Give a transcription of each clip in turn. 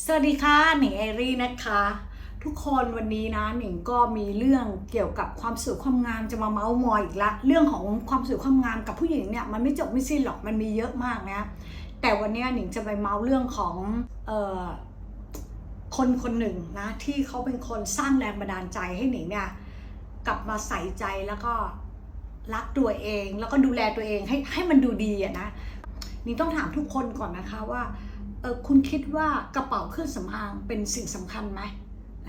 สวัสดีค่ะหนิงเอรี่นะคะ ทุกคนวันนี้นะหนิงก็มีเรื่องเกี่ยวกับความสวยความงามจะมาเมาส์มอยอีกละเรื่องของความสวยความงามกับผู้หญิงเนี่ยมันไม่จบไม่สิ้นหรอกมันมีเยอะมากนะแต่วันนี้หนิงจะไปเมาส์เรื่องของเอ่อคนคนหนึ่งนะที่เขาเป็นคนสร้างแรงบันดาลใจให้หนิงเนี่ยกลับมาใส่ใจแล้วก็รักตัวเอง แล้วก็ดูแลตัวเองให้ให้มันดูดีอะนะหนิงต้องถามทุกคนก่อนนะคะว่า เออคุณคิดว่ากระเป๋าเครื่องสำอางเป็นสิ่งสำคัญไหม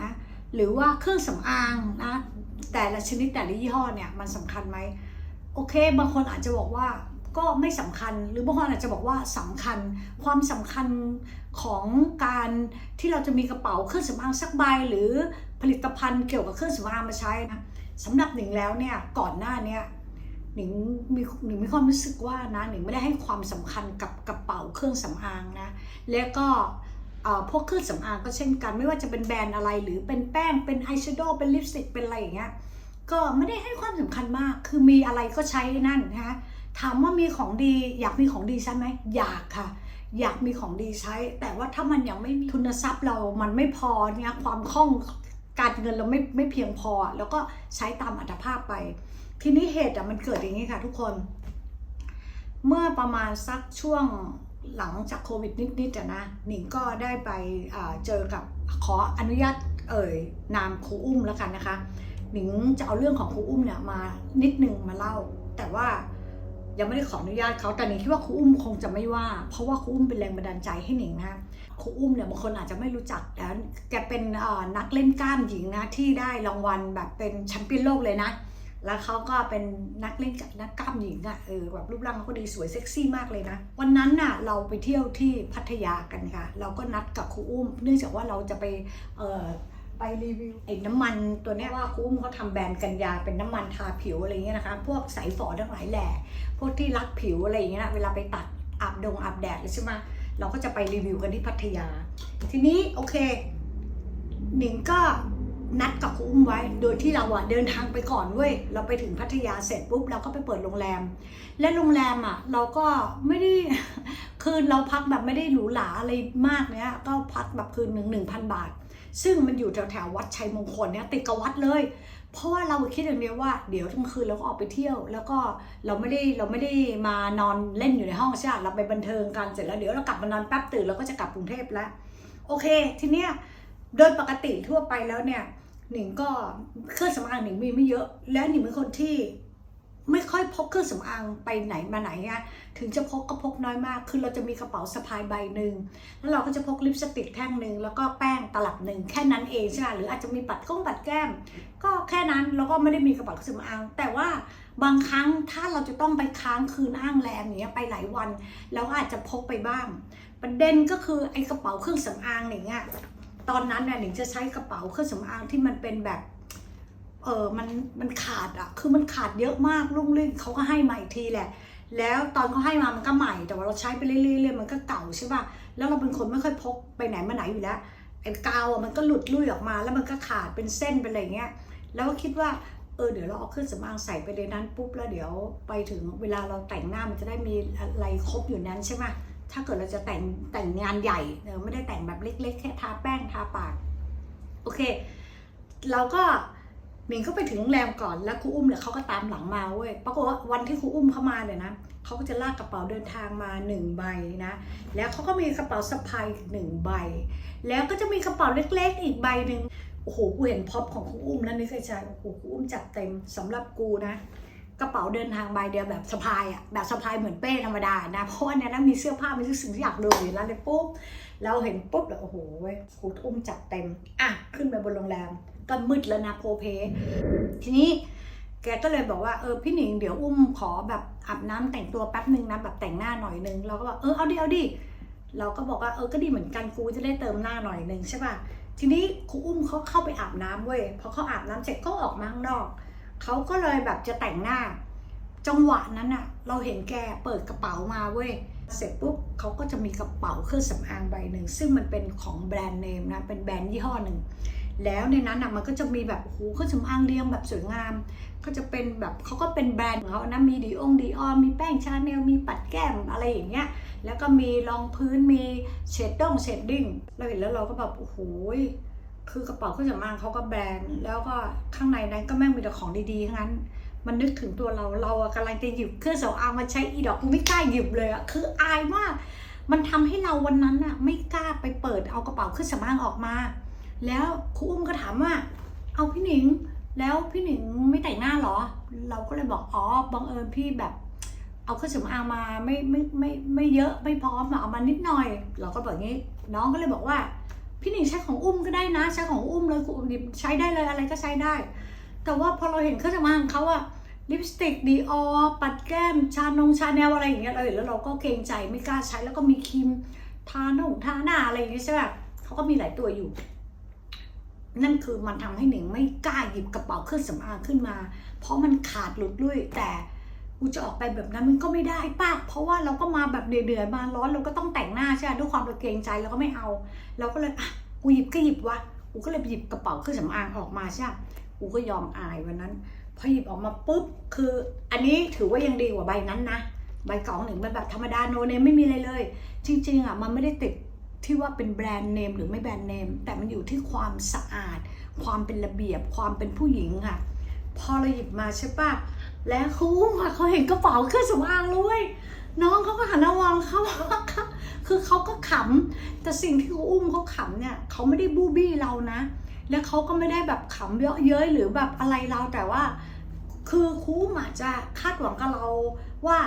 นะหรือว่าเครื่องสำอางนะแต่ละชนิดแต่ละยี่ห้อเนี่ยมันสำคัญไหมโอเค บางคนอาจจะบอกว่าก็ไม่สำคัญหรือบางคนอาจจะบอกว่าสำคัญความสำคัญของการที่เราจะมีกระเป๋าเครื่องสำอางสักใบหรือผลิตภัณฑ์เกี่ยวกับเครื่องสำอางมาใช้นะสำหรับหนิงแล้วเนี่ยก่อนหน้านี้ หนิงมีหนิงมีความรู้สึกว่านะหนิงไม่ได้ให้ความสำคัญกับกระเป๋าเครื่องสำอางนะ แล้วก็พวกเครื่องสำอางก็เช่นกัน ไม่ว่าจะเป็นแบรนด์อะไรหรือเป็นแป้งเป็นอายแชโดว์เป็นลิปสติกเป็นอะไรอย่างเงี้ยก็ไม่ได้ให้ความสำคัญมาก คือมีอะไรก็ใช้นั่นนะถามว่ามีของดีอยากมีของดีใช่ไหมอยากค่ะ อยากมีของดีใช้ แต่ว่าถ้ามันยังไม่มีทุนทรัพย์เรามันไม่พอเนี่ยความคล่องการเงินเราไม่ไม่เพียงพอ แล้วก็ใช้ตามอัตภาพไป ทีนี้เหตุอะมันเกิดอย่างนี้ค่ะทุกคน เมื่อประมาณสักช่วงหลังจากโควิดนิดๆอะนะหนิงก็ได้ไปเจอกับขออนุญาตเอ่ยนามครูอุ้มแล้วกันนะคะ หนิงจะเอาเรื่องของครูอุ้มเนี่ยมานิดนึงมาเล่า แต่ว่ายังไม่ได้ขออนุญาตเขาแต่หนิงคิดว่าครูอุ้มคงจะไม่ว่า เพราะว่าครูอุ้มเป็นแรงบันดาลใจให้หนิงนะครูอุ้มเนี่ยบางคนอาจจะไม่รู้จักแต่แกเป็นนักเล่นกล้ามหญิงนะที่ได้รางวัลแบบเป็นแชมเปี้ยนโลกเลยนะ แล้วเขาก็เป็นนักเล่นกับนักกล้ามหญิงอะ่ะเออแบบรูปร่างเขาก็ดีสวยเซ็กซี่มากเลยนะ วันนั้นน่ะเราไปเที่ยวที่พัทยากันค่ะ เราก็นัดกับครูอุ้ม เนื่องจากว่าเราจะไปเออไปรีวิวไอ้น้ำมันตัวนี้ว่าครูอุ้มเขาทำแบรนด์กันยาเป็นน้ำมันทาผิวอะไรเงี้ยนะคะ พวกสายฝอทั้งหลายแหล่พวกที่รักผิวอะไรอย่างเงี้ยนะเวลาไปตัดอาบดงอาบแดดใช่ไหมเราก็จะไปรีวิวกันที่พัทยา ทีนี้โอเคหนิงก็ นัดกับครูอุ้มไว้ โดยที่เราอะเดินทางไปก่อนเว้ย เราไปถึงพัทยาเสร็จปุ๊บเราก็ไปเปิดโรงแรม และโรงแรมอะเราก็ไม่ได้คืนเราพักแบบไม่ได้หรูหราอะไรมากเนี้ย ก็พักแบบคืนหนึ่งหนึ่งพันบาท ซึ่งมันอยู่แถวแถวๆวัดชัยมงคลเนี่ยติดกับวัดเลย เพราะว่าเราคิดอย่างเดียวว่าเดี๋ยวทั้งคืนเราก็ออกไปเที่ยว แล้วก็เราไม่ได้เราไม่ได้มานอนเล่นอยู่ในห้องใช่ไหมเราไปบันเทิงกันเสร็จแล้วเดี๋ยวเรากลับมานอนแป๊บตื่นเราก็จะกลับกรุงเทพแล้ว โอเค ทีเนี้ยโดยปกติทั่วไปแล้วเนี่ย หนิงก็เครื่องสำอางหนิงมีไม่เยอะ และหนิงเป็นคนที่ไม่ค่อยพกเครื่องสำอางไปไหนมาไหนอะถึงจะพกก็พกน้อยมาก คือเราจะมีกระเป๋าสะพายใบหนึ่งแล้วเราก็จะพกลิปสติกแท่งหนึ่งแล้วก็แป้งตลับหนึ่งแค่นั้นเองใช่ไหมหรืออาจจะมีปัดก้งปัดแก้ม ก็แค่นั้นแล้วก็ไม่ได้มีกระเป๋าเครื่องสำอาง แต่ว่าบางครั้งถ้าเราจะต้องไปค้างคืนอ้างแรมอย่างเงี้ยไปหลายวันเราก็อาจจะพกไปบ้าง ประเด็นก็คือไอ้กระเป๋าเครื่องสำอางอย่างเงี้ย ตอนนั้นเนี่ยหนิงจะใช้กระเป๋าเครื่องสำอางที่มันเป็นแบบเออมันมันขาดอะคือมันขาดเยอะมากลุ่งลิ่งเขาก็ให้มาอีกทีแหละ แล้วตอนเขาให้มามันก็ใหม่ แต่ว่าเราใช้ไปเรื่อยๆเรื่อยมันก็เก่าใช่ป่ะแล้วเราเป็นคนไม่ค่อยพกไปไหนมาไหนอยู่แล้วไอ้กาวอะมันก็หลุดลุ่ยออกมา แล้วมันก็ขาดเป็นเส้นเป็นอะไรเงี้ยแล้วก็คิดว่าเออเดี๋ยวเราเอาเครื่องสำอางใส่ไปในนั้นปุ๊บแล้วเดี๋ยวไปถึงเวลาเราแต่งหน้ามันจะได้มีอะไรครบอยู่นั้นใช่ไหม ถ้าเกิดเราจะแต่งแต่งงานใหญ่เออไม่ได้แต่งแบบเล็ก ๆ แค่ทาแป้งทาปาก โอเค เราก็หนิงก็ไปถึงโรงแรมก่อนแล้วครูอุ้มเนี่ยเขาก็ตามหลังมาเว้ยปรากฏว่าวันที่ครูอุ้มเข้ามาเนี่ยนะเขาก็จะลากกระเป๋าเดินทางมาหนึ่งใบนะแล้วเขาก็มีกระเป๋าสะพายหนึ่งใบ แล้วก็จะมีกระเป๋าเล็ก ๆ อีกใบหนึ่งโอ้โหกูเห็นพ็อปของครูอุ้มแล้วนึกในใจโอ้โหครูอุ้มจัดเต็มสำหรับกูนะ กระเป๋าเดินทางใบเดียวแบบสะพายอะแบบสะพายเหมือนเป้ธรรมดานะ เพราะว่าในนั้นมีเสื้อผ้ามีทุกสิ่งที่อยากเลยแล้วเลยปุ๊บเราเห็นปุ๊บแล้วโอ้โหเว้ยครูอุ้มจัดเต็ม อะ ขึ้นไปบนโรงแรมก็มืดแล้วนะโพเพ ทีนี้แกก็เลยบอกว่าเออพี่หนิงเดี๋ยวอุ้มขอแบบอาบน้ำแต่งตัวแป๊บนึงนะแบบแต่งหน้าหน่อยนึงเราก็บอกเออเอาดิเอาดิเราก็บอกว่าเออก็ดีเหมือนกันครูจะได้เติมหน้าหน่อยนึงใช่ป่ะทีนี้ครูอุ้มเขาเข้าไปอาบน้ำเว้ยพอเขาอาบน้ำเสร็จก็ออกมาข้างนอก เขาก็เลยแบบจะแต่งหน้า จังหวะนั้นอะเราเห็นแกเปิดกระเป๋ามาเว้ยเสร็จปุ๊บเขาก็จะมีกระเป๋าเครื่องสำอางใบหนึ่ง ซึ่งมันเป็นของแบรนด์เนมนะเป็นแบรนด์ยี่ห้อหนึ่งแล้วในนั้นอะมันก็จะมีแบบโอ้โหเครื่องสำอางเรียงแบบสวยงาม ก็จะเป็นแบบเขาก็เป็นแบรนด์ของเขานะมีดีองดีออมีแป้งชาแนลมีปัดแก้มอะไรอย่างเงี้ยแล้วก็มีรองพื้นมีเชดด้งเชดดิ้งเราเห็นแล้วเราก็แบบโอ้โห คือกระเป๋าเครื่องสำอางเขาก็แบรนด์ แล้วก็ข้างในนั้นก็แม่งมีแต่ของดีๆทั้งนั้น มันนึกถึงตัวเราเราอะกำลังจะหยิบเครื่องสำอางมาใช้อีดอกกูไม่กล้าหยิบเลยอะคืออายมากมันทำให้เราวันนั้นอะไม่กล้าไปเปิดเอากระเป๋าเครื่องสำอางออกมา แล้วครูอุ้มก็ถามว่า เอาพี่หนิง แล้วพี่หนิงไม่แต่งหน้าเหรอ เราก็เลยบอกอ๋อบังเอิญพี่แบบ เอาเครื่องสำอางมาไม่ไม่ไม่ไม่เยอะไม่พร้อมอะเอามานิดหน่อย เราก็บอกงี้ น้องก็เลยบอกว่า พี่หนิงใช้ของอุ้มก็ได้นะ ใช้ของอุ้มเลยคุณหยิบใช้ได้เลยอะไรก็ใช้ได้ แต่ว่าพอเราเห็นเครื่องสำอางเขาอะลิปสติกดีออปัดแก้ม ชานงชาแนลอะไรอย่างเงี้ยเราเห็นแล้วเราก็เกรงใจไม่กล้าใช้แล้วก็มีครีมทาหนงทาหน้าอะไรอย่างเงี้ยใช่ป่ะเขาก็มีหลายตัวอยู่ นั่นคือมันทำให้หนิงไม่กล้าหยิบกระเป๋าเครื่องสำอางขึ้นมา เพราะมันขาดหลุดลุ่ยแต่ กูจะออกไปแบบนั้นมันก็ไม่ได้ป้าเพราะว่าเราก็มาแบบเดือดๆมาร้อนเราก็ต้องแต่งหน้าใช่ไหมด้วยความเราเกรงใจเราก็ไม่เอา เราก็เลยอะกูหยิบก็หยิบวะกูก็เลยหยิบกระเป๋าเครื่องสำอางออกมาใช่ไหมกูก็ยอมอายวันนั้นพอหยิบออกมาปุ๊บคืออันนี้ถือว่ายังดีกว่าใบนั้นนะใบกล่องหนึ่งมันแบบธรรมดาโนเนมไม่มีอะไรเลย จริงๆอะมันไม่ได้ติดที่ว่าเป็นแบรนด์เนมหรือไม่แบรนด์เนม แต่มันอยู่ที่ความสะอาด ความเป็นระเบียบความเป็นผู้หญิงค่ะ พอเราหยิบมาใช่ปะ แล้วเขามาเขาเห็นกระเป๋าเครื่องสำอางเลย น้องเขาก็หันมามองเขาคือเขาก็ขำแต่สิ่งที่เขาอุ้มเขาขำเนี่ยเขาไม่ได้บูบี้เรานะ แล้วเขาก็ไม่ได้แบบขำเยอะเย้ยหรือแบบอะไรเราแต่ว่า คือครูอาจจะคาดหวังกับเราว่า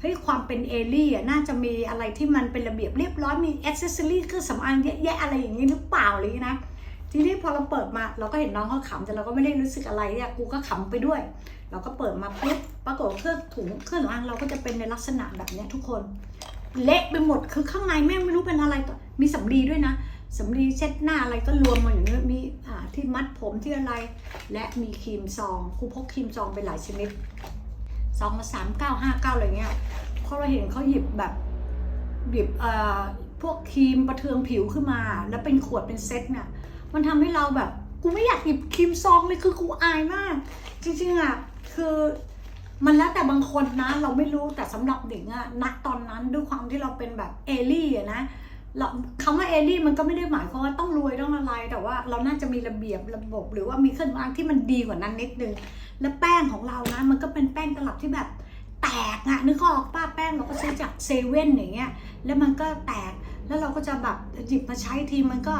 เฮ้ยความเป็นเอลี่อะน่าจะมีอะไรที่มันเป็นระเบียบเรียบร้อยมีอ c เซสซอรี่เครื่องสำอางเยอะแยะอะไรอย่างนี้หรือเปล่าอะไรอย่างนี้นะ ทีนี้พอเราเปิดมาเราก็เห็นน้องเขาขำแต่เราก็ไม่ได้รู้สึกอะไรเนี่ยกูก็ขำไปด้วย เราก็เปิดมาปุ๊บปรากฏเครื่องถุงเครื่องสำอางเราก็จะเป็นในลักษณะแบบนี้ทุกคนเละไปหมดคือข้างในแม่ไม่รู้เป็นอะไรต่อมีสำลีด้วยนะสำลีเช็ดหน้าอะไรก็รวมมาอยู่ในมีอ่าที่มัดผมที่อะไร และมีครีมซองครูพกครีมซองไปหลายชนิดซองมาสามเก้าห้าเก้าอะไรเงี้ยพอเราเห็นเขาหยิบแบบหยิบอ่อพวกครีมประเทืองผิวขึ้นมา แล้วเป็นขวดเป็นเซ็ตเนี่ย มันทำให้เราแบบ กูไม่อยากหยิบครีมซองเลยคือกูอายมาก จริงๆอะคือมันแล้วแต่บางคนนะเราไม่รู้แต่สำหรับเด็กอะณตอนนั้นด้วยความที่เราเป็นแบบเอลี่อะนะเราคำว่าเอลี่มันก็ไม่ได้หมายความว่าต้องรวยต้องอะไร แต่ว่าเราน่าจะมีระเบียบระบบ หรือว่ามีเครื่องมือที่มันดีกว่านั้นนิดนึงแล้วแป้งของเรานะมันก็เป็นแป้งตลับที่แบบแตกอะนึกออกป้าแป้งเราก็ซื้อจากเซเว่นอย่างเงี้ยแล้วมันก็แตกแล้วเราก็จะแบบหยิบมาใช้ทีมันก็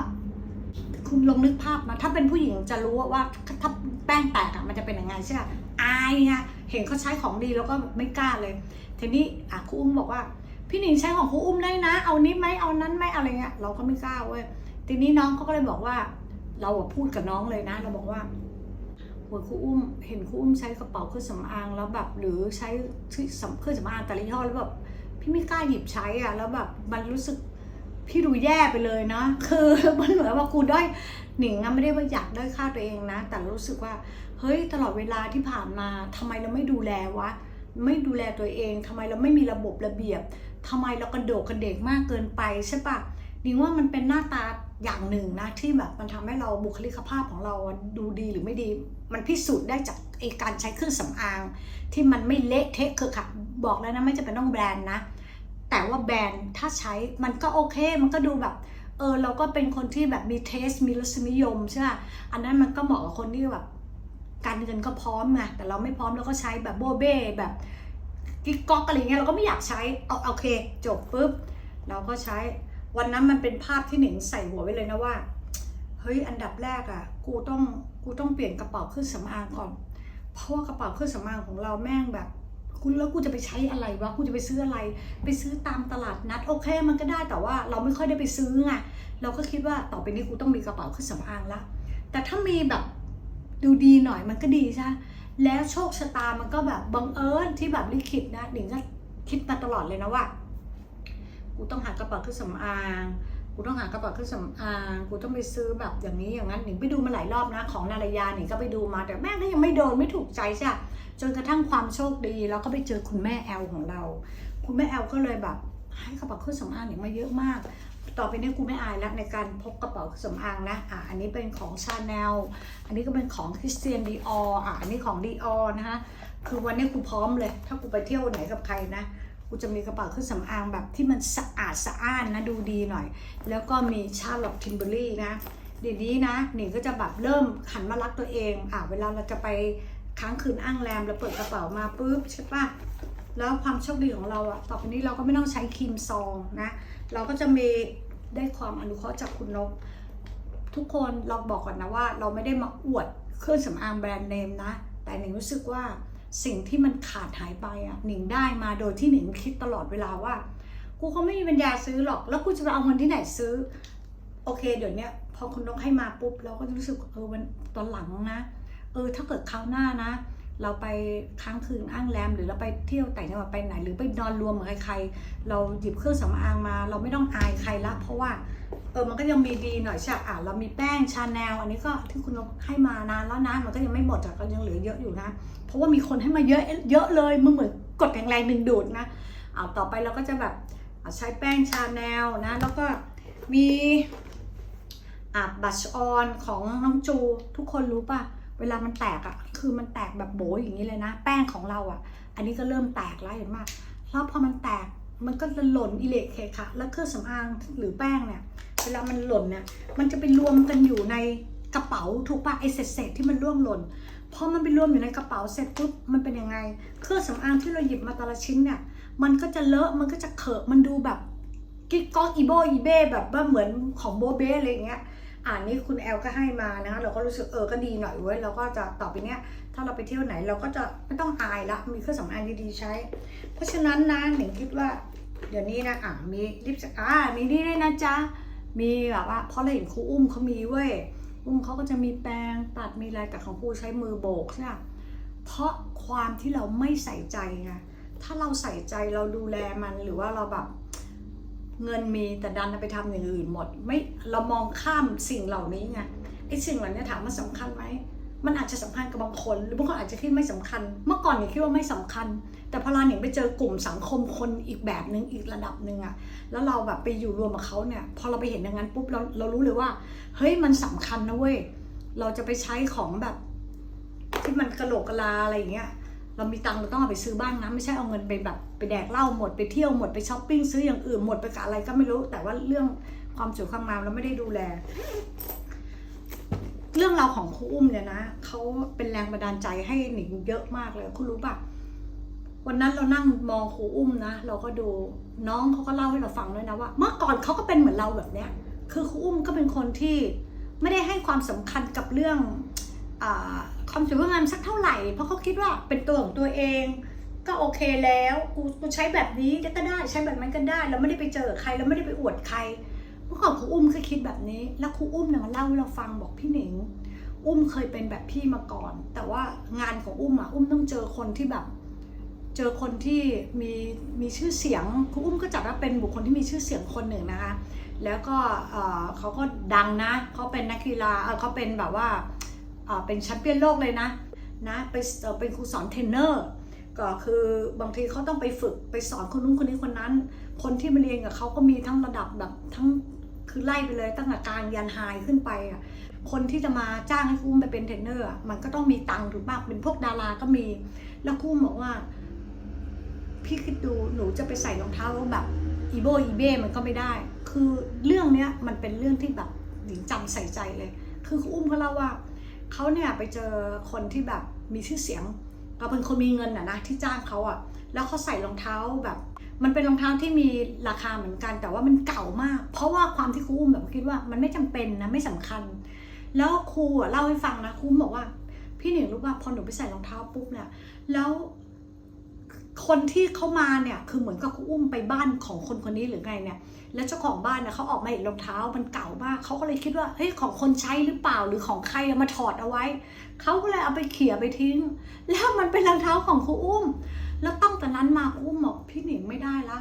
คุณลองนึกภาพนะถ้าเป็นผู้หญิงจะรู้ว่าถ้าแป้งแตกอะมันจะเป็นยังไงใช่ไหมอายไงเห็นเขาใช้ของดีแล้วก็ไม่กล้าเลย ทีนี้อะครูอุ้มบอกว่า พี่หนิงใช้ของครูอุ้มได้นะ เอานี้ไหมเอานั้นไหมอะไรเงี้ยเราก็ไม่กล้าเว้ยทีนี้น้องเขาก็เลยบอกว่า เราอะพูดกับน้องเลยนะ เราบอกว่าโหยครูอุ้มเห็นครูอุ้มใช้กระเป๋าเครื่องสำอางแล้วแบบหรือใช้เครื่องสำอางแต่ละยี่ห้อแล้วแบบพี่ไม่กล้าหยิบใช้อะแล้วแบบมันรู้สึก พี่ดูแย่ไปเลยนะคือมันเหมือนว่ากูด้อยหนิงอะไม่ได้ว่าอยากด้อยค่าตัวเองนะ แต่รู้สึกว่า เฮ้ยตลอดเวลาที่ผ่านมาทำไมเราไม่ดูแลวะไม่ดูแลตัวเองทำไมเราไม่มีระบบระเบียบทำไมเรากระโดดกระเดกมากเกินไปใช่ปะหนิงว่ามันเป็นหน้าตาอย่างหนึ่งนะที่แบบมันทำให้เราบุคลิกภาพของเราดูดีหรือไม่ดี มันพิสูจน์ได้จากไอการใช้เครื่องสำอาง ที่มันไม่เละเทะคือค่ะบอกแล้วนะไม่จะเป็นต้องแบรนด์นะ แต่ว่าแบรนด์ถ้าใช้มันก็โอเค มันก็ดูแบบเออเราก็เป็นคนที่แบบมีเทสมีรสนิยมใช่ไหมอันนั้นมันก็เหมาะกับคนที่แบบการเงินก็พร้อมไงแต่เราไม่พร้อมเราก็ใช้แบบโบเบ้แบบกิ๊กก๊อกอะไรเงี้ยเราก็ไม่อยากใช้เอาโอเค จบปุ๊บเราก็ใช้วันนั้นมันเป็นภาพที่หนิงใส่หัวไว้เลยนะว่าเฮ้ยอันดับแรกอะ่ะกูต้องกูต้องเปลี่ยนกระเป๋าเครื่องสำอางก่อน เพราะว่ากระเป๋าเครื่องสำอางของเราแม่งแบบ กูแล้วกูจะไปใช้อะไรวะกูจะไปซื้ออะไร ไปซื้อตามตลาดนัดโอเคมันก็ได้แต่ว่าเราไม่ค่อยได้ไปซื้อไงเราก็คิดว่าต่อไปนี้กูต้องมีกระเป๋าเครื่องสำอางละแต่ถ้ามีแบบดูดีหน่อยมันก็ดีใช่แล้วโชคชะตามันก็แบบบังเอิญที่แบบลิขิตนะหนิงก็คิดมาตลอดเลยนะว่ากูต้องหากระเป๋าเครื่องสำอาง กูต้องหากระเป๋าเครื่องสำอางกูต้องไปซื้อแบบอย่างนี้อย่างนั้นหนิงไปดูมาหลายรอบนะ ของนารยาหนิงก็ไปดูมาแต่แม่ก็ยังไม่โดนไม่ถูกใจใช่ จนกระทั่งความโชคดีแล้วก็ไปเจอคุณแม่แอลของเรา คุณแม่แอลก็เลยแบบให้กระเป๋าเครื่องสำอางหนิงมาเยอะมาก ต่อไปนี้กูไม่อายแล้วในการพกกระเป๋าเครื่องสำอางนะอะอันนี้เป็นของชาแนลอันนี้ก็เป็นของคริสเตียนดีอออะอันนี้ของดีออนะคะคือวันนี้กูพร้อมเลย ถ้ากูไปเที่ยวไหนกับใครนะ กูจะมีกระเป๋าเครื่องสำอางแบบที่มันสะอาดสะอ้านนะดูดีหน่อย แล้วก็มีชาร์ลอตทิมเบอรี่นะเดี๋ยวนี้นะหนิงก็จะแบบเริ่มหันมารักตัวเองอะเวลาเราจะไปค้างคืนอ้างแรมเราเปิดกระเป๋ามาปุ๊บใช่ปะแล้วความโชคดีของเราอะต่อไปนี้เราก็ไม่ต้องใช้ครีมซองนะเราก็จะมีได้ความอนุเคราะห์จากคุณนก ทุกคนเราบอกก่อนนะว่า เราไม่ได้มาอวดเครื่องสำอางแบรนด์เนมนะ แต่หนิงรู้สึกว่า สิ่งที่มันขาดหายไปอะหนิงได้มาโดยที่หนิงคิดตลอดเวลาว่า กูคงไม่มีปัญญาซื้อหรอก แล้วกูจะไปเอาเงินที่ไหนซื้อ โอเค เดี๋ยวนี้พอคุณนกให้มาปุ๊บเราก็รู้สึกเออวันตอนหลังนะ เออถ้าเกิดคราวหน้านะ เราไปค้างคืนอ้างแรม หรือเราไปเที่ยวแต่งจังหวัดไปไหน หรือไปนอนรวมกับใครๆเราหยิบเครื่องสำอางมา เราไม่ต้องอายใครละเพราะว่า ออมันก็ยังมีดีหน่อยใช่อะเรามีแป้งชาแนลอันนี้ก็ที่คุณนกให้มานานแล้วนะมันก็ยังไม่หมดอะก็ยังเหลือเยอะอยู่นะ เพราะว่ามีคนให้มาเยอะเยอะเลยมึงเหมือนกดแรงๆดึงดูดนะเอาต่อไปเราก็จะแบบอะใช้แป้งชาแนลนะ แล้วก็มีอะบัชออนของน้องจูทุกคนรู้ป่ะเวลามันแตกอะคือมันแตกแบบโบอย่างนี้เลยนะ แป้งของเราอะ อันนี้ก็เริ่มแตกแล้วเห็นไหมแล้วพอมันแตก มันก็จะหล่นอิเล็กเคค่ะ แล้วเครื่องสำอางหรือแป้งเนี่ย เวลามันหล่นเนี่ย มันจะไปรวมกันอยู่ในกระเป๋าถูกปะไอเศษๆที่มันร่วงหล่นพอมันไปรวมอยู่ในกระเป๋าเสร็จปุ๊บมันเป็นยังไง เครื่องสำอางที่เราหยิบมาแต่ละชิ้นเนี่ย มันก็จะเลอะมันก็จะเขอะมันดูแบบกิ๊กก๊อกอีโบอีเบ้แบบว่าเหมือนของโบเบ้อะไรอย่างเงี้ยอ่านนี้คุณแอลก็ให้มานะคะเราก็รู้สึกเออก็ดีหน่อยเว้ยเราก็จะต่อไปเนี้ย ถ้าเราไปเที่ยวไหนเราก็จะไม่ต้องอายละมีเครื่องสำอางดีๆใช้ เพราะฉะนั้นนะหนิงคิดว่า เดี๋ยวนี้นะอะมีลิปสติกอ่ามีนี่ด้วยนะจ๊ะมีแบบว่าเพราะเราเห็นครูอุ้มเขามีเว้ยอุ้มเขาก็จะมีแปรงตัดมีอะไรแต่ของครูใช้มือโบกใช่ไหมเพราะความที่เราไม่ใส่ใจไงถ้าเราใส่ใจเราดูแลมันหรือว่าเราแบบเงินมีแต่ดันไปทำอย่างอื่นหมด ไม่เรามองข้ามสิ่งเหล่านี้ไงไอ้สิ่งเหล่านี้ถามว่าสำคัญไหม มันอาจจะสำคัญกับบางคน หรือบางคนอาจจะคิดไม่สำคัญ เมื่อก่อนเนี่ยคิดว่าไม่สำคัญ แต่พอเราเนี่ยไปเจอกลุ่มสังคมคนอีกแบบหนึ่งอีกระดับหนึ่งอะแล้วเราแบบไปอยู่รวมกับเขาเนี่ย พอเราไปเห็นอย่างนั้นปุ๊บเราเรารู้เลยว่า เฮ้ยมันสำคัญนะเว้ย เราจะไปใช้ของแบบ ที่มันกระโหลกกะลาอะไรอย่างเงี้ย เรามีตังเราต้องเอาไปซื้อบ้างนะไม่ใช่เอาเงินไปแบบไปแดกเหล้าหมดไปเที่ยวหมดไปช้อปปิ้งซื้ออย่างอื่นหมดไปกับอะไรก็ไม่รู้ แต่ว่าเรื่องความสวยความงามเราไม่ได้ดูแล เรื่องราวของครูอุ้มเนี่ยนะเขาเป็นแรงบันดาลใจให้หนิงเยอะมากเลยคุณรู้ปะวันนั้นเรานั่งมองครูอุ้มนะเราก็ดูน้องเขาก็เล่าให้เราฟังด้วยนะว่า เมื่อก่อนเขาก็เป็นเหมือนเราแบบเนี้ย คือครูอุ้มก็เป็นคนที่ไม่ได้ให้ความสำคัญกับเรื่องอความสวยงามสักเท่าไหร่ เพราะเขาคิดว่าเป็นตัวของตัวเอง ก็โอเคแล้วกูกูใช้แบบนี้ก็ได้ใช้แบบนั้นก็ได้ เราไม่ได้ไปเจอใครเราไม่ได้ไปอวดใคร มื่อก่อนครูอุ้มเคยคิดแบบนี้ แล้วครูอุ้มเนี่ยมาเล่าให้เราฟังบอกพี่หนิง อุ้มเคยเป็นแบบพี่มาก่อน แต่ว่างานของอุ้มอะอุ้มต้องเจอคนที่แบบ เจอคนที่มีมีชื่อเสียงครูอุ้มก็จัดว่าเป็นบุคคลที่มีชื่อเสียงคนหนึ่งนะคะ แล้วก็เขาก็ดังนะเขาเป็นนักกีฬาเขาเป็นแบบว่าเป็นแชมเปี้ยนโลกเลยนะนะไปเอ่อเป็นครูสอนเทรนเนอร์ก็คือบางทีเขาต้องไปฝึกไปสอนคนนู้นคนนี้คนนั้น คนที่มาเรียนกับเขาก็มีทั้งระดับแบบทั้ง คือไล่ไปเลยตั้งแต่กลางยันไฮขึ้นไปอะคนที่จะมาจ้างให้คุ้มไปเป็นเทรนเนอร์มันก็ต้องมีตังค์ถูกป่ะเป็นพวกดาราก็มี แล้วคุ้มบอกว่า พี่คิดดูหนูจะไปใส่รองเท้าแบบอีโบอีเบ้มันก็ไม่ได้ คือเรื่องเนี้ยมันเป็นเรื่องที่แบบหญิงจำใส่ใจเลย คือคุ้มเขาเล่าว่าเขาเนี่ยไปเจอคนที่แบบมีชื่อเสียงเราเป็นคนมีเงินอะนะที่จ้างเขาอะ แล้วเขาใส่รองเท้าแบบ มันเป็นรองเท้าที่มีราคาเหมือนกัน แต่ว่ามันเก่ามาก เพราะว่าความที่ครูอุ้มแบบคิดว่ามันไม่จำเป็นนะไม่สำคัญ แล้วครูอะเล่าให้ฟังนะครูอุ้มบอกว่า พี่หนิงรู้ป่ะพอหนูไปใส่รองเท้าปุ๊บเนี่ยแล้วคนที่เขามาเนี่ยคือเหมือนกับครูอุ้มไปบ้านของคนคนนี้หรือไงเนี่ย แล้วเจ้าของบ้านเนี่ยเขาออกมาเห็นรองเท้ามันเก่ามากเขาก็เลยคิดว่าเฮ้ยของคนใช้หรือเปล่าหรือของใครามาถอดเอาไว้เขาก็เลยเอาไปเขี่ยไปทิ้ง แล้วมันเป็นรองเท้าของครูอุ้ม แล้วตั้งแต่นั้นมาคุ้มบอกพี่หนิงไม่ได้ละ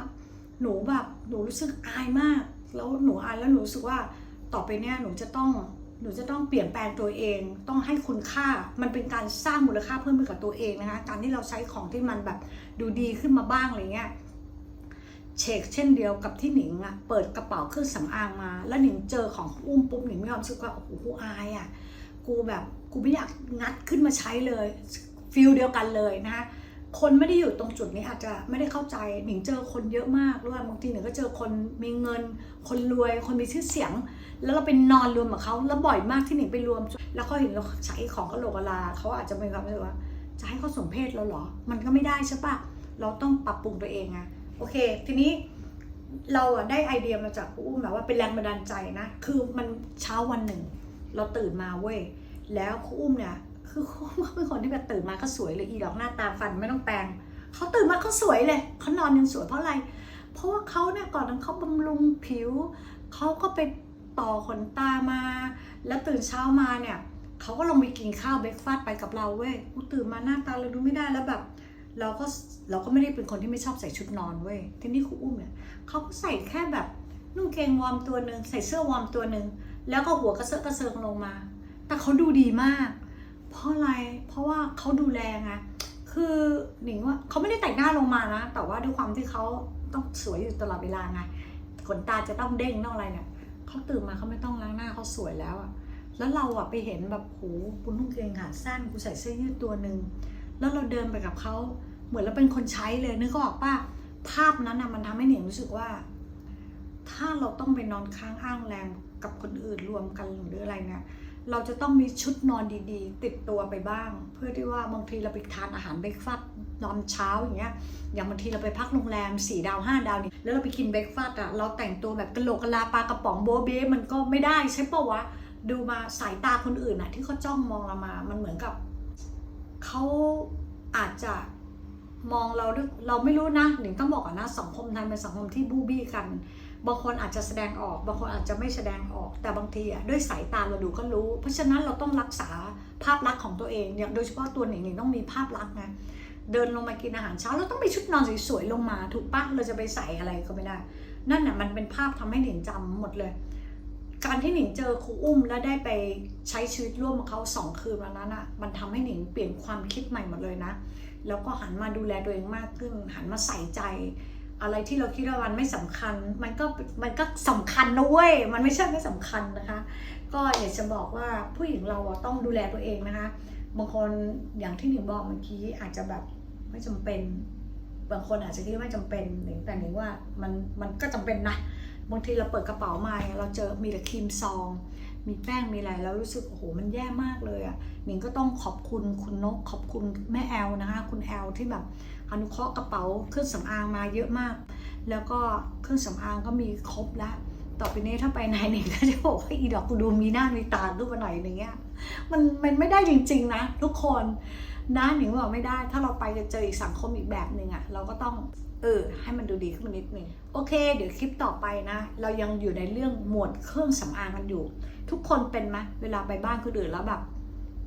หนูแบบหนูรู้สึกอายมาก แล้วหนูอายแล้วหนูรู้สึกว่าต่อไปเนี่ยหนูจะต้องหนูจะต้องเปลี่ยนแปลงตัวเอง ต้องให้คุณค่า มันเป็นการสร้างมูลค่าเพิ่มให้นกับตัวเองนะคะ การที่เราใช้ของที่มันแบบดูดีขึ้นมาบ้างอะไรเงี้ย เชกเช่นเดียวกับที่หนิงอะเปิดกระเป๋าเครื่องสำอางมา แล้วหนิงเจอของอุ้มปุ๊บหนิงมีความรู้สึกว่าโอ้โหกูอายอะกูแบบกูไม่อยากงัดขึ้นมาใช้เลยฟิลเดียวกันเลยนะคะ คนไม่ได้อยู่ตรงจุดนี้อาจจะไม่ได้เข้าใจหนิงเจอคนเยอะมากด้วยบางทีหนิงก็เจอคนมีเงิน คนรวย คนมีชื่อเสียง แล้วเราไปนอนรวมกับเขาแล้วบ่อยมากที่หนิงไปรวม แล้วเขาเห็นเราใช้ของกระโหลกกะลาเขาอาจจะมีความรู้สึกว่า จะให้เขาสมเพศเราเหรอ มันก็ไม่ได้ใช่ปะเราต้องปรับปรุงตัวเองอะโอเค ทีนี้เราอะได้ไอเดียมาจากครูอุ้มแบบว่าเป็นแรงบันดาลใจนะ คือมันเช้าวันหนึ่ง เราตื่นมาเว้ยแล้วครูอุ้มเนี่ย คือเขาเป็นคนที่แบบตื่นมาก็สวยเลยอีดอกหน้าตาฟันไม่ต้องแปรงเขาตื่นมาเขาสวยเลยเขานอนยังสวยเพราะอะไร เพราะว่าเขาเนี่ยก่อนนั้นเขาบำรุงผิวเขาก็ไปต่อขนตามา แล้วตื่นเช้ามาเนี่ยเขาก็ลงไปกินข้าวเบรกฟาสต์ไปกับเราเว้ยกูตื่นมาหน้าตาเราดูไม่ได้แล้วแบบ เราก็เราก็ไม่ได้เป็นคนที่ไม่ชอบใส่ชุดนอนเว้ยทีนี้ครูอุ้มเนี่ยเขาก็ใส่แค่แบบนุ่งเกงวอร์มตัวหนึ่งใส่เสื้อวอร์มตัวหนึ่งแล้วก็หัวกระเซาะกระเซิงลงมา แต่เขาดูดีมาก เพราะอะไร เพราะว่าเขาดูแลไง คือหนิงว่าเขาไม่ได้แต่งหน้าลงมานะ แต่ว่าด้วยความที่เขาต้องสวยอยู่ตลอดเวลาไง ขนตาจะต้องเด้งต้องอะไรเนี่ยเขาตื่นมาเขาไม่ต้องล้างหน้าเขาสวยแล้วอะแล้วเราอะไปเห็นแบบโหกูนุ่งเกงขาสั้นกูใส่เสื้อยืดตัวหนึ่ง แล้วเราเดินไปกับเขาเหมือนเราเป็นคนใช้เลยนึกออกป่ะภาพนั้นนะมันทำให้หนิงรู้สึกว่า ถ้าเราต้องไปนอนค้างอ้างแรงกับคนอื่นรวมกันหรืออะไรเนี่ย เราจะต้องมีชุดนอนดีๆ ติดตัวไปบ้าง เพื่อที่ว่าบางทีเราไปทานอาหารเบรกฟาสต์นอนเช้าอย่างเงี้ยอย่างบางทีเราไปพักโรงแรม4ดาว5ดาวนี่แล้วเราไปกินเบรกฟาสต์อะเราแต่งตัวแบบกะโหลกกะลาปลากระป๋องโบเบ้มันก็ไม่ได้ใช่ปะวะดูมาสายตาคนอื่นอะที่เขาจ้องมองเรามา มันเหมือนกับเขาอาจจะมองเราเราไม่รู้นะหนิงต้องบอกก่อนนะสังคมไทยเป็นสังคมที่บูบี้กัน บางคนอาจจะแสดงออก บางคนอาจจะไม่แสดงออก แต่บางทีอะด้วยสายตาเราดูก็รู้ เพราะฉะนั้นเราต้องรักษาภาพลักษณ์ของตัวเองเนี่ยโดยเฉพาะตัวหนิงหนิงต้องมีภาพลักษณ์ไงเดินลงมากินอาหารเช้าเราต้องไปชุดนอนสวยๆลงมาถูกปะเราจะไปใส่อะไรก็ไม่ได้ นั่นน่ะมันเป็นภาพทำให้หนิงจำหมดเลย การที่หนิงเจอครูอุ้มและได้ไปใช้ชีวิตร่วมกับเขาสองคืนวันนั้นอะมันทำให้หนิงเปลี่ยนความคิดใหม่หมดเลยนะ แล้วก็หันมาดูแลตัวเองมากขึ้น หันมาใส่ใจ อะไรที่เราคิดว่ามันไม่สำคัญ มันก็มันก็สำคัญนะเว้ย มันไม่ใช่ไม่สำคัญนะคะ ก็อยากจะบอกว่าผู้หญิงเราต้องดูแลตัวเองนะคะ บางคนอย่างที่หนิงบอกเมื่อกี้อาจจะแบบไม่จำเป็น บางคนอาจจะคิดว่าไม่จำเป็นหนิงแต่หนิงว่ามันมันก็จำเป็นนะ บางทีเราเปิดกระเป๋ามาเราเจอมีแต่ครีมซอง มีแป้งมีอะไรแล้วรู้สึกโอ้โหมันแย่มากเลยอะ่ะหนิงก็ต้องขอบคุณคุณนกขอบคุณแม่แอลนะคะ คุณแอลที่แบบอนุเคราะห์กระเป๋าเครื่องสำอางมาเยอะมาก แล้วก็เครื่องสำอางก็มีครบแล้วต่อไปนี้ถ้าไปไหนหนิงก็จะบอกว่าอีดอกกูดูมีหน้ามีตาดูมาหน่อยอย่างเงี้ยมันมันไม่ได้จริง ๆ นะ ทุกคน นะหนิงบอกไม่ได้ ถ้าเราไปจะเจออีกสังคมอีกแบบหนึ่งอะเราก็ต้องเออให้มันดูดีขึ้นมานิดนึงโอเค เดี๋ยวคลิปต่อไปนะ เรายังอยู่ในเรื่องหมวดเครื่องสำอางกันอยู่ ทุกคนเป็นไหมเวลาไปบ้านคนอื่นแล้วแบบ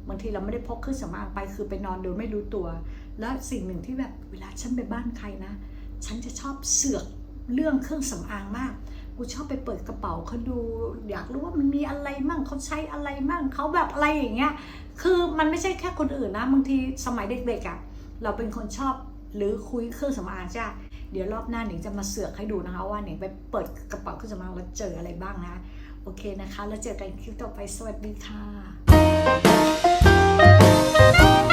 บางทีเราไม่ได้พกเครื่องสำอางไปคือไปนอนโดยไม่รู้ตัว แล้วสิ่งหนึ่งที่แบบเวลาฉันไปบ้านใครนะ ฉันจะชอบเสือกเรื่องเครื่องสำอางมาก กูชอบไปเปิดกระเป๋าเขาดู อยากรู้ว่ามันมีอะไรมั่งเขาใช้อะไรมั่งเขาแบบอะไรอย่างเงี้ย คือมันไม่ใช่แค่คนอื่นนะบางทีสมัยเด็กๆอะ่ะเราเป็นคนชอบหรือคุยเครื่องสำอางจ้ะเดี๋ยวรอบหน้าหนิงจะมาเสือกให้ดูนะคะว่าหนิงไปเปิดกระเป๋าเครื่องสำอางแล้วเจออะไรบ้างนะโอเคนะคะ แล้วเจอกันคลิปต่อไปสวัสดีค่ะ